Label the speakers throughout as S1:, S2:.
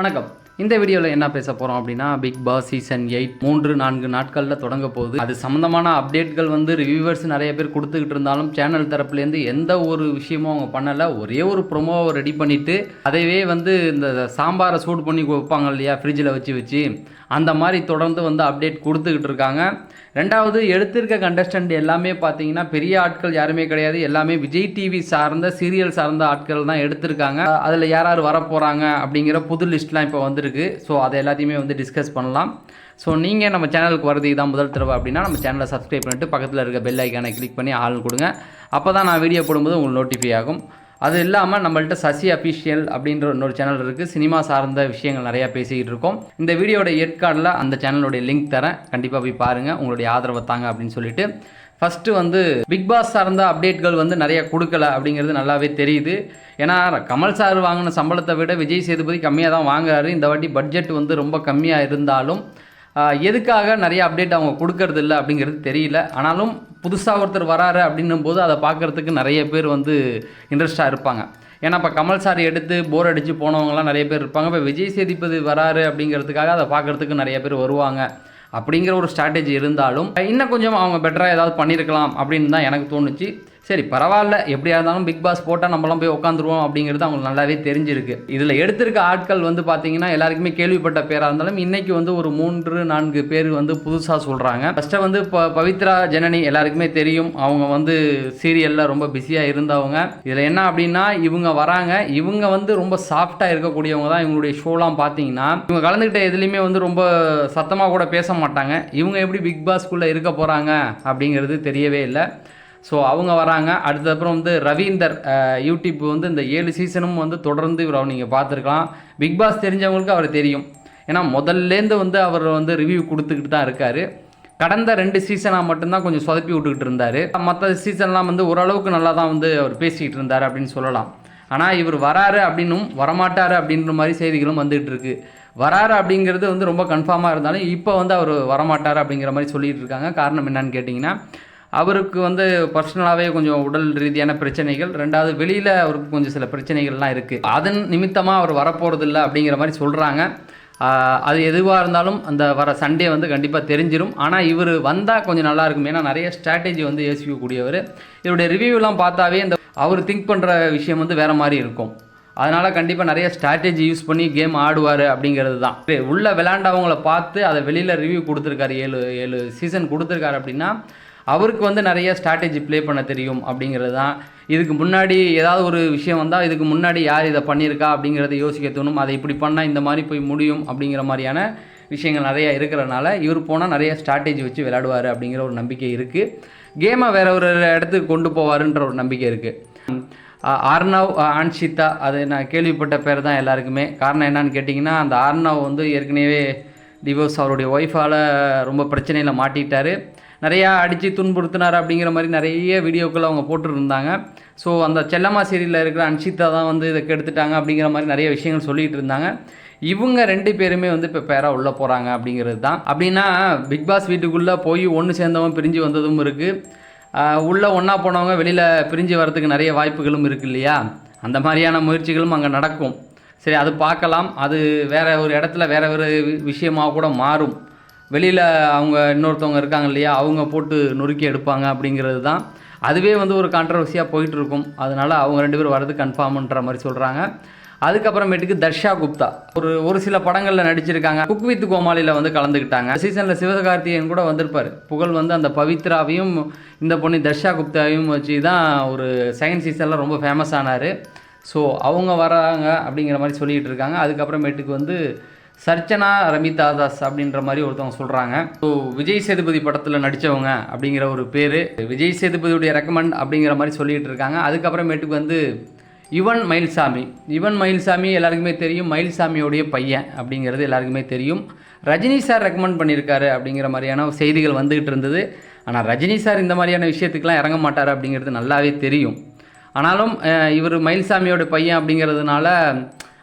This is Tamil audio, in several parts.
S1: வணக்கம். இந்த வீடியோவில் என்ன பேச போகிறோம் அப்படின்னா பிக் பாஸ் சீசன் எயிட் மூன்று நான்கு நாட்களில் தொடங்க போகுது. அது சம்மந்தமான அப்டேட்கள் வந்து ரிவ்யூவர்ஸ் நிறைய பேர் கொடுத்துக்கிட்டு இருந்தாலும் சேனல் தரப்புலேருந்து எந்த ஒரு விஷயமும் அவங்க பண்ணலை. ஒரே ஒரு ப்ரொமோவை ரெடி பண்ணிவிட்டு அதைவே வந்து இந்த சாம்பாரை சூடு பண்ணி வைப்பாங்க இல்லையா ஃப்ரிட்ஜில் வச்சு வச்சு. அந்த மாதிரி தொடர்ந்து வந்து அப்டேட் கொடுத்துக்கிட்டு இருக்காங்க. ரெண்டாவது எடுத்திருக்க கண்டஸ்டன்ட் எல்லாமே பார்த்தீங்கன்னா பெரிய ஆட்கள் யாருமே கிடையாது. எல்லாமே விஜய் டிவி சார்ந்த சீரியல் சார்ந்த ஆட்கள் தான் எடுத்திருக்காங்க. அதில் யார் யார் வரப்போகிறாங்க அப்படிங்கிற புது லிஸ்ட்லாம் இப்போ வந்திருக்கு. ஸோ அதை எல்லாத்தையுமே வந்து டிஸ்கஸ் பண்ணலாம். ஸோ நீங்கள் நம்ம சேனலுக்கு வரது தான் முதல் தடவை அப்படின்னா நம்ம சேனலை சப்ஸ்கிரைப் பண்ணிட்டு பக்கத்தில் இருக்க பெல் ஐக்கானை கிளிக் பண்ணி ஆள் கொடுங்க. அப்போ தான் நான் வீடியோ போடும்போது உங்களுக்கு நோட்டிஃபை ஆகும். அது இல்லாமல் நம்மள்ட்ட சசி அஃபிஷியல் அப்படின்ற இன்னொரு சேனல் இருக்குது சினிமா சார்ந்த விஷயங்கள் நிறையா பேசிக்கிட்டு இருக்கோம். இந்த வீடியோட ஏற்காடில் அந்த சேனலுடைய லிங்க் தரேன். கண்டிப்பாக போய் பாருங்கள் உங்களுடைய ஆதரவை தாங்க அப்படின்னு சொல்லிட்டு. ஃபஸ்ட்டு வந்து பிக் பாஸ் சார்ந்த அப்டேட்கள் வந்து நிறைய கொடுக்கல அப்படிங்கிறது நல்லாவே தெரியுது. ஏன்னா கமல் சார் வாங்கின சம்பளத்தை விட விஜய் சேதுபதி கம்மியாக தான் வாங்குறாரு. இந்த வாட்டி பட்ஜெட் வந்து ரொம்ப கம்மியாக இருந்தாலும் எதுக்காக நிறைய அப்டேட் அவங்க கொடுக்கறது இல்லை அப்படிங்கிறது தெரியல. ஆனாலும் புதுசாக ஒருத்தர் வராரு அப்படின்னும் போது அதை பார்க்குறதுக்கு நிறைய பேர் வந்து இன்ட்ரெஸ்டாக இருப்பாங்க. ஏன்னா இப்போ கமல் சார் எடுத்து போர் அடித்து போனவங்கலாம் நிறைய பேர் இருப்பாங்க. இப்போ விஜய் சேதுபதி வராரு அப்படிங்கிறதுக்காக அதை பார்க்குறதுக்கு நிறைய பேர் வருவாங்க. அப்படிங்கிற ஒரு ஸ்ட்ராட்டஜி இருந்தாலும் இன்னும் கொஞ்சம் அவங்க பெட்டராக ஏதாவது பண்ணியிருக்கலாம் அப்படின்னு தான் எனக்கு தோணுச்சு. சரி பரவாயில்ல. எப்படியா இருந்தாலும் பிக் பாஸ் போட்டால் நம்மளாம் போய் உட்காந்துருவோம் அப்படிங்கிறது அவங்களுக்கு நல்லாவே தெரிஞ்சிருக்கு. இதில் எடுத்திருக்க ஆட்கள் வந்து பார்த்தீங்கன்னா எல்லாருக்குமே கேள்விப்பட்ட பேராக இருந்தாலும் இன்றைக்கி வந்து ஒரு மூன்று நான்கு பேர் வந்து புதுசாக சொல்கிறாங்க ஃபஸ்ட்டு வந்து இப்போ பவித்ரா ஜனனி எல்லாருக்குமே தெரியும். அவங்க வந்து சீரியலில் ரொம்ப பிஸியாக இருந்தவங்க. இதில் என்ன அப்படின்னா இவங்க வராங்க. இவங்க வந்து ரொம்ப சாஃப்டாக இருக்கக்கூடியவங்க தான் இவங்களுடைய ஷோலாம் பார்த்தீங்கன்னா இவங்க கலந்துக்கிட்ட எதுலேயுமே வந்து ரொம்ப சத்தமாக கூட பேச மாட்டாங்க. இவங்க எப்படி பிக் பாஸ்க்குள்ளே இருக்க போகிறாங்க அப்படிங்கிறது தெரியவே இல்லை. ஸோ அவங்க வராங்க. அடுத்தப்புறம் வந்து ரவீந்தர் யூடியூப் வந்து இந்த ஏழு சீசனும் வந்து தொடர்ந்து இவர் நீங்கள் பார்த்துருக்கலாம். பிக் பாஸ் தெரிஞ்சவங்களுக்கு அவர் தெரியும். ஏன்னா முதல்லேருந்து வந்து அவர் வந்து ரிவ்யூ கொடுத்துக்கிட்டு தான் இருக்கார். கடந்த ரெண்டு சீசனாக மட்டும்தான் கொஞ்சம் சொதப்பி விட்டுக்கிட்டு இருந்தார். மற்ற சீசன்லாம் வந்து ஓரளவுக்கு நல்லா தான் வந்து அவர் பேசிக்கிட்டு இருந்தார் அப்படின்னு சொல்லலாம். ஆனால் இவர் வராரு அப்படின்னும் வரமாட்டாரு அப்படின்ற மாதிரி செய்திகளும் வந்துகிட்டு இருக்கு. வராரு அப்படிங்கிறது வந்து ரொம்ப கன்ஃபார்மாக இருந்தாலும் இப்போ வந்து அவர் வரமாட்டார் அப்படிங்கிற மாதிரி சொல்லிகிட்டு இருக்காங்க. காரணம் என்னன்னு கேட்டிங்கன்னா அவருக்கு வந்து பர்சனலாகவே கொஞ்சம் உடல் ரீதியான பிரச்சனைகள். ரெண்டாவது வெளியில் அவருக்கு கொஞ்சம் சில பிரச்சனைகள்லாம் இருக்குது அதன் நிமித்தமாக அவர் வரப்போகிறது இல்லை அப்படிங்கிற மாதிரி சொல்கிறாங்க அது எதுவாக இருந்தாலும் அந்த வர சண்டே வந்து கண்டிப்பாக தெரிஞ்சிடும் ஆனால் இவர் வந்தால் கொஞ்சம் நல்லா இருக்கும். ஏன்னா நிறைய ஸ்ட்ராட்டஜி வந்து யோசிக்கக்கூடியவர். இவருடைய ரிவ்யூலாம் பார்த்தாவே இந்த அவர் திங்க் பண்ணுற விஷயம் வந்து வேறு மாதிரி இருக்கும். அதனால் கண்டிப்பாக நிறைய ஸ்ட்ராட்டஜி யூஸ் பண்ணி கேம் ஆடுவார் அப்படிங்கிறது தான் உள்ள விளாண்டவங்களை பார்த்து அதை வெளியில் ரிவ்யூ கொடுத்துருக்காரு. ஏழு ஏழு சீசன் கொடுத்துருக்காரு அப்படின்னா அவருக்கு வந்து நிறைய ஸ்ட்ராட்டஜி ப்ளே பண்ண தெரியும் அப்படிங்கிறது தான் இதுக்கு முன்னாடி ஏதாவது ஒரு விஷயம் வந்தால் இதுக்கு முன்னாடி யார் இதை பண்ணியிருக்கா அப்படிங்கிறத யோசிக்க தோணும். அதை இப்படி பண்ணால் இந்த மாதிரி போய் முடியும் அப்படிங்கிற மாதிரியான விஷயங்கள் நிறைய இருக்கிறனால இவர் போனால் நிறைய ஸ்ட்ராட்டஜி வச்சு விளையாடுவார் அப்படிங்கிற ஒரு நம்பிக்கை இருக்குது கேமை வேறு ஒரு இடத்துக்கு கொண்டு போவாருன்ற ஒரு நம்பிக்கை இருக்குது ஆர்னவ் ஆன்ஷிதா அது நான் கேள்விப்பட்ட பேர் தான் எல்லாருக்குமே. காரணம் என்னன்னு கேட்டிங்கன்னா அந்த ஆர்னவ் வந்து ஏற்கனவே டிவோர்ஸ் அவருடைய ஒய்ஃபால் ரொம்ப பிரச்சனையில் மாட்டிட்டார். நிறையா அடித்து துன்புறுத்தினார் அப்படிங்கிற மாதிரி நிறைய வீடியோக்கள் அவங்க போட்டுருந்தாங்க. ஸோ அந்த செல்லம்மா சீரியலில் இருக்கிற அன்ஷிதா தான் வந்து இதை கெடுத்துட்டாங்க அப்படிங்கிற மாதிரி நிறைய விஷயங்கள் சொல்லிகிட்டு இருந்தாங்க. இவங்க ரெண்டு பேருமே வந்து இப்போ பேராக உள்ளே போகிறாங்க அப்படிங்கிறது தான். அப்படின்னா பிக் பாஸ் வீட்டுக்குள்ளே போய் ஒன்று சேர்ந்தவன் பிரிஞ்சு வந்ததும் இருக்குது உள்ளே ஒன்றா போனவங்க வெளியில் பிரிஞ்சு வரதுக்கு நிறைய வாய்ப்புகளும் இருக்கு இல்லையா? அந்த மாதிரியான முயற்சிகளும் அங்கே நடக்கும். சரி அது பார்க்கலாம். அது வேறு ஒரு இடத்துல வேறு ஒரு விஷயமாக கூட மாறும். வெளியில் அவங்க இன்னொருத்தவங்க இருக்காங்க இல்லையா அவங்க போட்டு நொறுக்கி எடுப்பாங்க அப்படிங்கிறது தான். அதுவே வந்து ஒரு கான்ட்ரவர்சியாக போயிட்டுருக்கும். அதனால் அதனால அவங்க ரெண்டு பேரும் வர்றது கன்ஃபார்ம்ன்ற மாதிரி சொல்கிறாங்க அதுக்கப்புறமேட்டுக்கு தர்ஷா குப்தா. ஒரு ஒரு சில படங்களில் நடிச்சிருக்காங்க. குக் வித் கோமாளியில் வந்து கலந்துக்கிட்டாங்க. சீசனில் சிவகார்த்திகேயன் கூட வந்திருப்பார். புகழ் வந்து அந்த பவித்ராவையும் இந்த பொண்ணு தர்ஷா குப்தாவையும் வச்சு தான் ஒரு செகண்ட் சீசனில் ரொம்ப ஃபேமஸ் ஆனார். ஸோ அவங்க வராங்க அப்படிங்கிற மாதிரி சொல்லிகிட்டு இருக்காங்க. அதுக்கப்புறமேட்டுக்கு வந்து சர்ச்சனா ரமிதா தாஸ் அப்படின்ற மாதிரி ஒருத்தவங்க சொல்கிறாங்க ஸோ விஜய் சேதுபதி படத்தில் நடித்தவங்க அப்படிங்கிற ஒரு பேர். விஜய் சேதுபதியுடைய ரெக்கமெண்ட் அப்படிங்கிற மாதிரி சொல்லிகிட்டு இருக்காங்க. அதுக்கப்புறமேட்டுக்கு வந்து யுவன் மயில்சாமி. யுவன் மயில்சாமி எல்லாருக்குமே தெரியும். மயில்சாமியோடைய பையன் அப்படிங்கிறது எல்லாருக்குமே தெரியும். ரஜினி சார் ரெக்கமெண்ட் பண்ணியிருக்காரு அப்படிங்கிற மாதிரியான செய்திகள் வந்துகிட்டு இருந்தது. ஆனால் ரஜினி சார் இந்த மாதிரியான விஷயத்துக்கெலாம் இறங்க மாட்டார் அப்படிங்கிறது நல்லாவே தெரியும். ஆனாலும் இவர் மயில்சாமியோட பையன் அப்படிங்கிறதுனால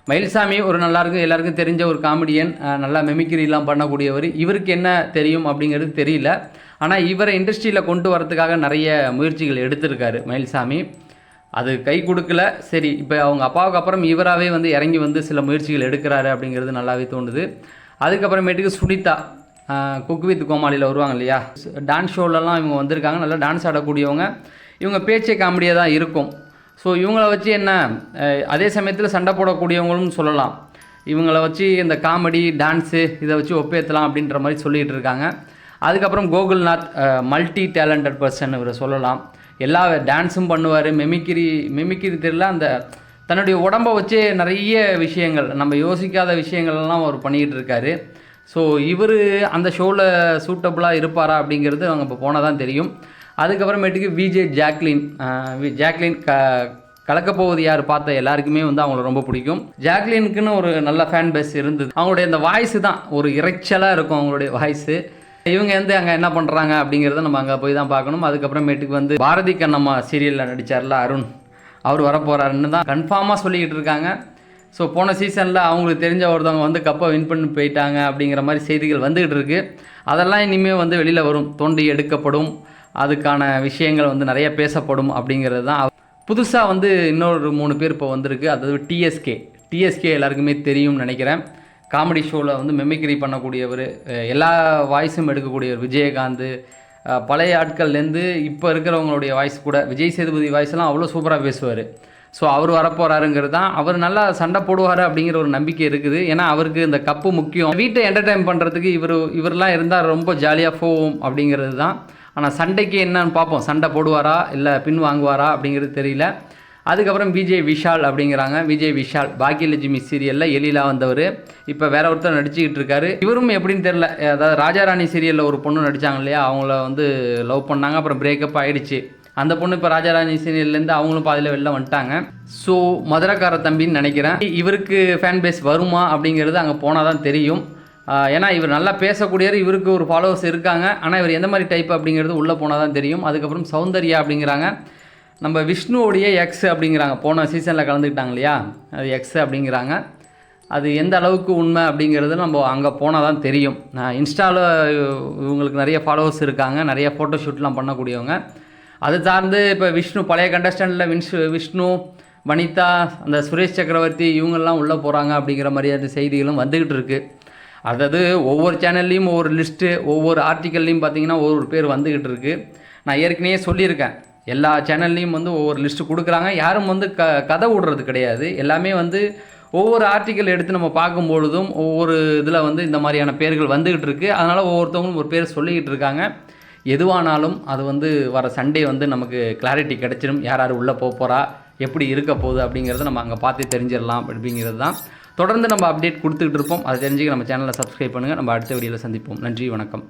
S1: மயில்சாமி ஒரு நல்லாயிருக்கும் எல்லாருக்கும் தெரிஞ்ச ஒரு காமெடியன் நல்லா மெமிக்கிரிலாம் பண்ணக்கூடியவர். இவருக்கு என்ன தெரியும் அப்படிங்கிறது தெரியல. ஆனால் இவரை இண்டஸ்ட்ரியில் கொண்டு வரதுக்காக நிறைய முயற்சிகள் எடுத்திருக்காரு மயில்சாமி. அது கை கொடுக்கல. சரி இப்போ அவங்க அப்பாவுக்கு அப்புறம் இவராகவே வந்து இறங்கி வந்து சில முயற்சிகள் எடுக்கிறாரு அப்படிங்கிறது நல்லாவே தோணுது. அதுக்கப்புறமேட்டுக்கு சுனிதா குக் வித் கோமாளியில் வருவாங்க இல்லையா? டான்ஸ் ஷோலலாம் இவங்க வந்திருக்காங்க. நல்லா டான்ஸ் ஆடக்கூடியவங்க. இவங்க பேச்சே காமெடியாக தான் இருக்கும். ஸோ இவங்களை வச்சு என்ன? அதே சமயத்தில் சண்டை போடக்கூடியவங்களும் சொல்லலாம். இவங்கள வச்சு இந்த காமெடி டான்ஸு இதை வச்சு ஒப்பேற்றலாம் அப்படின்ற மாதிரி சொல்லிகிட்டு இருக்காங்க. அதுக்கப்புறம் கோகுல்நாத் மல்டி டேலண்டட் பர்சன் இவரை சொல்லலாம். எல்லா டான்ஸும் பண்ணுவார். மெமிக்கிரி மெமிக்கிரி தெரியல அந்த தன்னுடைய உடம்பை வச்சே நிறைய விஷயங்கள் நம்ம யோசிக்காத விஷயங்கள்லாம் அவர் பண்ணிக்கிட்டு இருக்காரு. ஸோ இவர் அந்த ஷோவில் சூட்டபுளாக இருப்பாரா அப்படிங்கிறது அவங்க இப்போ போனால் தான் தெரியும். அதுக்கப்புறமேட்டுக்கு விஜே ஜாக்லின் வி- ஜாக்லின் க கலக்கப்போவது யார் பார்த்த எல்லாருக்குமே வந்து அவங்கள ரொம்ப பிடிக்கும். ஜாக்லினுக்குன்னு ஒரு நல்ல ஃபேன் பேஸ் இருந்தது. அவங்களுடைய அந்த வாய்ஸ் தான் ஒரு இறைச்சலாக இருக்கும் அவங்களுடைய வாய்ஸு இவங்க வந்து அங்கே என்ன பண்ணுறாங்க அப்படிங்கிறத நம்ம அங்கே போய் தான் பார்க்கணும். அதுக்கப்புறமேட்டுக்கு வந்து பாரதி கண்ணம்மா சீரியலில் நடித்தார்ல அருண். அவர் வரப்போகிறாருன்னு தான் கன்ஃபார்மாக சொல்லிக்கிட்டு இருக்காங்க. ஸோ போன சீசனில் அவங்களுக்கு தெரிஞ்ச ஒருத்தவங்க வந்து கப்பை வின் பண்ணி போயிட்டாங்க அப்படிங்கிற மாதிரி செய்திகள் வந்துக்கிட்டு இருக்குது அதெல்லாம் இனிமேல் வந்து வெளியில் வரும். தோண்டி எடுக்கப்படும். அதுக்கான விஷயங்கள் வந்து நிறைய பேசப்படும் அப்படிங்கிறது தான் புதுசாக வந்து இன்னொரு மூணு பேர் இப்போ வந்திருக்கு. அதாவது டிஎஸ்கே டிஎஸ்கே எல்லாருக்குமே தெரியும்னு நினைக்கிறேன். காமெடி ஷோவில் வந்து மெமிக்ரி பண்ணக்கூடியவர் எல்லா வாய்ஸும் எடுக்கக்கூடியவர் விஜயகாந்த். பழைய ஆட்கள்லேருந்து இப்போ இருக்கிறவங்களுடைய வாய்ஸ் கூட விஜய் சேதுபதி வாய்ஸ்லாம் அவ்வளோ சூப்பராக பேசுவார். ஸோ அவர் வரப்போகிறாருங்கிறது தான். அவர் நல்லா சண்டை போடுவார் அப்படிங்கிற ஒரு நம்பிக்கை இருக்குது. ஏன்னா அவருக்கு இந்த கப்பு முக்கியம். வீட்டை என்டர்டைன் பண்ணுறதுக்கு இவர் இவரெலாம் இருந்தால் ரொம்ப ஜாலியாக போவோம் அப்படிங்கிறது தான். ஆனால் சண்டைக்கு என்னன்னு பார்ப்போம். சண்டை போடுவாரா? இல்லை பின் வாங்குவாரா? அப்படிங்கிறது தெரியல. அதுக்கப்புறம் விஜய் விஷால் அப்படிங்கிறாங்க. விஜய் விஷால் பாக்கியலட்சுமி சீரியலில் எலிலா வந்தவர். இப்போ வேற ஒருத்தர் நடிச்சுக்கிட்டு இருக்காரு. இவரும் எப்படின்னு தெரில அதாவது ராஜாராணி சீரியலில் ஒரு பொண்ணு நடித்தாங்க இல்லையா? அவங்கள வந்து லவ் பண்ணாங்க. அப்புறம் பிரேக்கப் ஆகிடுச்சு அந்த பொண்ணு இப்போ ராஜாராணி சீரியல்லேருந்து அவங்களும் பாதியில் வெளில வந்துட்டாங்க. ஸோ மதுரக்கார தம்பின்னு நினைக்கிறேன். இவருக்கு ஃபேன் பேஸ் வருமா அப்படிங்கிறது அங்கே போனால் தான் தெரியும். ஏன்னா இவர் நல்லா பேசக்கூடியவர் இவருக்கு ஒரு ஃபாலோவர்ஸ் இருக்காங்க. ஆனால் இவர் எந்த மாதிரி டைப் அப்படிங்கிறது உள்ளே போனால் தான் தெரியும். அதுக்கப்புறம் சௌந்தர்யா அப்படிங்கிறாங்க. நம்ம விஷ்ணுவோடைய எக்ஸ் அப்படிங்கிறாங்க. போன சீசனில் கலந்துக்கிட்டாங்க இல்லையா? அது எக்ஸ் அப்படிங்கிறாங்க. அது எந்த அளவுக்கு உண்மை அப்படிங்கிறது நம்ம அங்கே போனால் தான் தெரியும். இன்ஸ்டாவில் இவங்களுக்கு நிறைய ஃபாலோவர்ஸ் இருக்காங்க. நிறைய ஃபோட்டோ ஷூட்லாம் பண்ணக்கூடியவங்க. அது சார்ந்து இப்போ விஷ்ணு பழைய கண்டஸ்டண்ட்டில் வின்ஸ் விஷ்ணு வனிதா அந்த சுரேஷ் சக்கரவர்த்தி இவங்கெல்லாம் உள்ளே போகிறாங்க அப்படிங்கிற மாதிரியான செய்திகளும் வந்துக்கிட்டு இருக்குது அதாவது ஒவ்வொரு சேனல்லையும் ஒவ்வொரு லிஸ்ட்டு ஒவ்வொரு ஆர்டிக்கல்லையும் பார்த்தீங்கன்னா ஒவ்வொரு பேர் வந்துக்கிட்டு இருக்குது நான் ஏற்கனவே சொல்லியிருக்கேன். எல்லா சேனல்லையும் வந்து ஒவ்வொரு லிஸ்ட்டு கொடுக்குறாங்க. யாரும் வந்து க கதை விடுறது கிடையாது. எல்லாமே வந்து ஒவ்வொரு ஆர்டிக்கல் எடுத்து நம்ம பார்க்கும் பொழுதும் ஒவ்வொரு இதில் வந்து இந்த மாதிரியான பேர்கள் வந்துக்கிட்டு இருக்குது அதனால் ஒவ்வொருத்தவங்களும் ஒரு பேர் சொல்லிக்கிட்டு இருக்காங்க. எதுவானாலும் அது வந்து வர சண்டே வந்து நமக்கு கிளாரிட்டி கிடைச்சிடும் யார் யார் உள்ளே போக போகிறா எப்படி இருக்க போகுது அப்படிங்கிறத நம்ம அங்கே பார்த்து தெரிஞ்சிடலாம் அப்படிங்கிறது தான். தொடர்ந்து நம்ம அப்டேட் கொடுத்துக்கிட்டு இருப்போம். அதை தெரிஞ்சுக்க நம்ம சேனலை சப்ஸ்கிரைப் பண்ணுங்கள் நம்ம அடுத்த வீடியோவில் சந்திப்போம். நன்றி வணக்கம்.